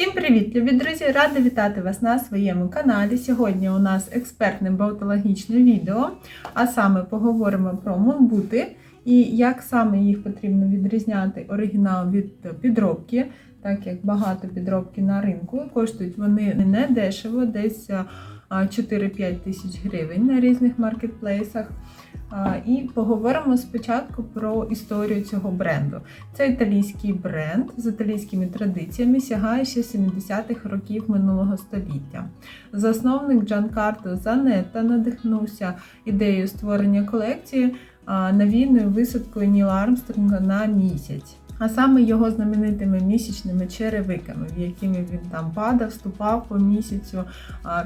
Всім привіт, любі друзі! Рада вітати вас на своєму каналі. Сьогодні у нас експертне баутологічне відео, а саме поговоримо про монбути і як саме їх потрібно відрізняти оригінал від підробки, так як багато підробки на ринку. Коштують вони не дешево, десь 4-5 тисяч гривень на різних маркетплейсах. І поговоримо спочатку про історію цього бренду. Це італійський бренд з італійськими традиціями, сягає ще 70-х років минулого століття. Засновник Джанкардо Занетта надихнувся ідеєю створення колекції навійною висадкою Ніла Армстронга на місяць. А саме його знаменитими місячними черевиками, в якими він там падав, ступав по місяцю.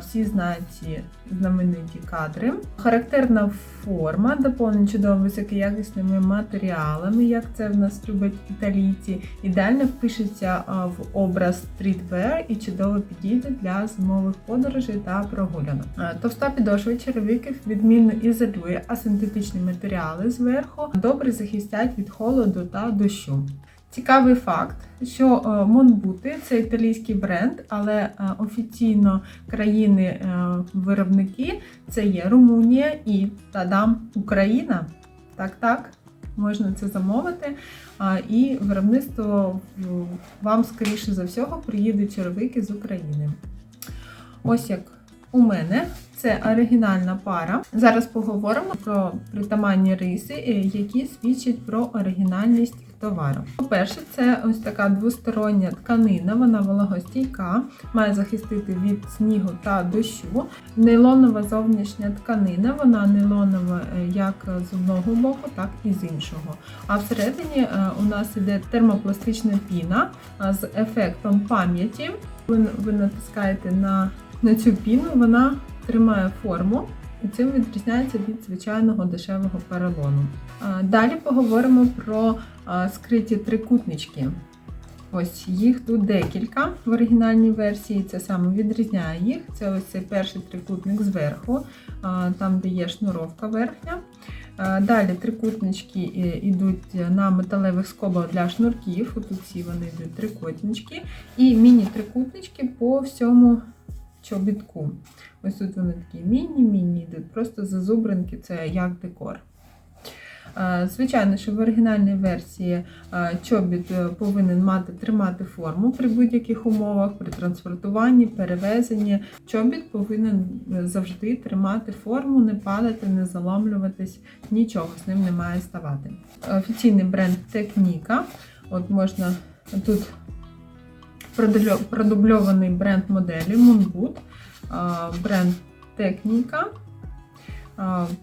Всі знають ці знамениті кадри. Характерна форма, доповнена чудово високоякісними матеріалами, як це в нас люблять італійці. Ідеально впишеться в образ стрітвер і чудово підійде для зимових подорожей та прогулянок. Товста підошва черевиків відмінно ізолює, а синтетичні матеріали зверху добре захистять від холоду та дощу. Цікавий факт, що е, Монбути це італійський бренд, але е, офіційно країни-виробники це є Румунія і Тадам Україна. Так, так, можна це замовити. І виробництво вам, скоріше за всього, приїдуть черевики з України. Ось як у мене. Це оригінальна пара. Зараз поговоримо про притаманні риси, е, які свідчать про оригінальність товару. По-перше, це ось така двостороння тканина, вона вологостійка, має захистити від снігу та дощу. Нейлонова зовнішня тканина, вона нейлонова е, як з одного боку, так і з іншого. А всередині е, у нас іде термопластична піна з ефектом пам'яті. Ви натискаєте на, на цю піну, вона тримає форму. І цим відрізняється від звичайного дешевого поролону. Далі поговоримо про скриті трикутнички. Ось їх тут декілька в оригінальній версії. Це саме відрізняє їх. Це ось цей перший трикутник зверху, там де є шнуровка верхня. Далі трикутнички е, йдуть на металевих скобах для шнурків. Тут всі вони йдуть трикутнички. І міні-трикутнички по всьому чобітку. Ось тут вони такі міні-міні йдуть, просто зазубринки, це як декор. Е, Звичайно, що в оригінальній версії е, чобіт е, повинен мати тримати форму при будь-яких умовах, при транспортуванні, перевезенні. Чобіт повинен завжди тримати форму, не падати, не заломлюватись, нічого з ним не має ставати. Офіційний бренд Техніка. От можна тут продубльований бренд моделі Moonboot, бренд Техніка.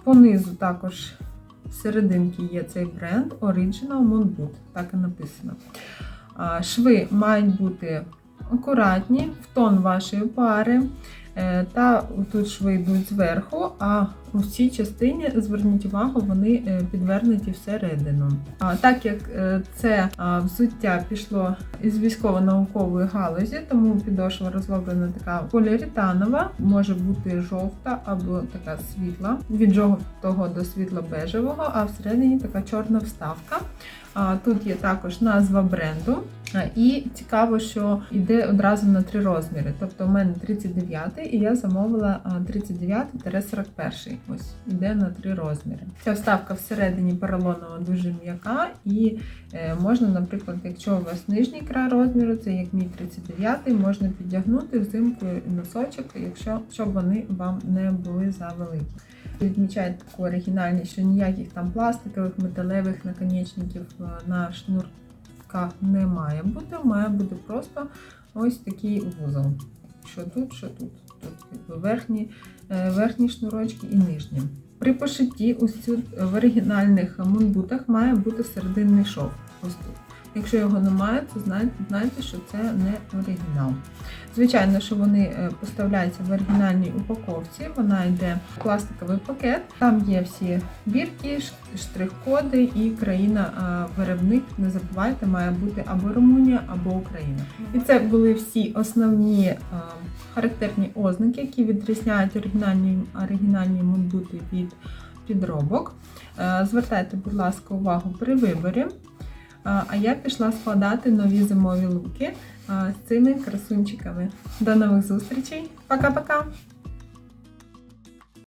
Понизу також серединки є цей бренд Original Moonboot, так і написано. Шви мають бути акуратні, в тон вашої пари. Е, Та тут шви йдуть зверху, а у цій частині, зверніть увагу, вони е, підвернуті всередину. А Так як е, це взуття пішло із військово-наукової галузі, тому підошва розроблена така поліуретанова, може бути жовта або така світла, від жовтого до світло-бежевого, а всередині така чорна вставка. Тут є також назва бренду. А, І цікаво, що йде одразу на три розміри. Тобто у мене 39 і я замовила 39-41. Ось іде на три розміри. Ця вставка всередині поролонова дуже м'яка, і е, можна, наприклад, якщо у вас нижній край розміру, це як мій 39, можна підтягнути взимку носочок, якщо щоб вони вам не були завеликі. Відмічають таку оригінальність, що ніяких там пластикових, металевих наконечників е, на шнурках не має бути. Має бути просто ось такий вузол. Що тут, що тут. Тут верхні, е, верхні шнурочки і нижні. При пошитті ось цю в оригінальних мунбутах має бути серединний шов. Ось тут. Якщо його немає, то знайте, знайте, що це не оригінал. Звичайно, що вони е, поставляються в оригінальній упаковці. Вона йде в пластиковий пакет. Там є всі бірки, штрих-коди і країна-виробник. Не забувайте, має бути або Румунія, або Україна. І це були всі основні характерні ознаки, які відрізняють оригінальні, оригінальні мунбути від підробок. Е, Звертайте, будь ласка, увагу при виборі. А я пішла складати нові зимові луки з цими красунчиками. До нових зустрічей. Пока-пока!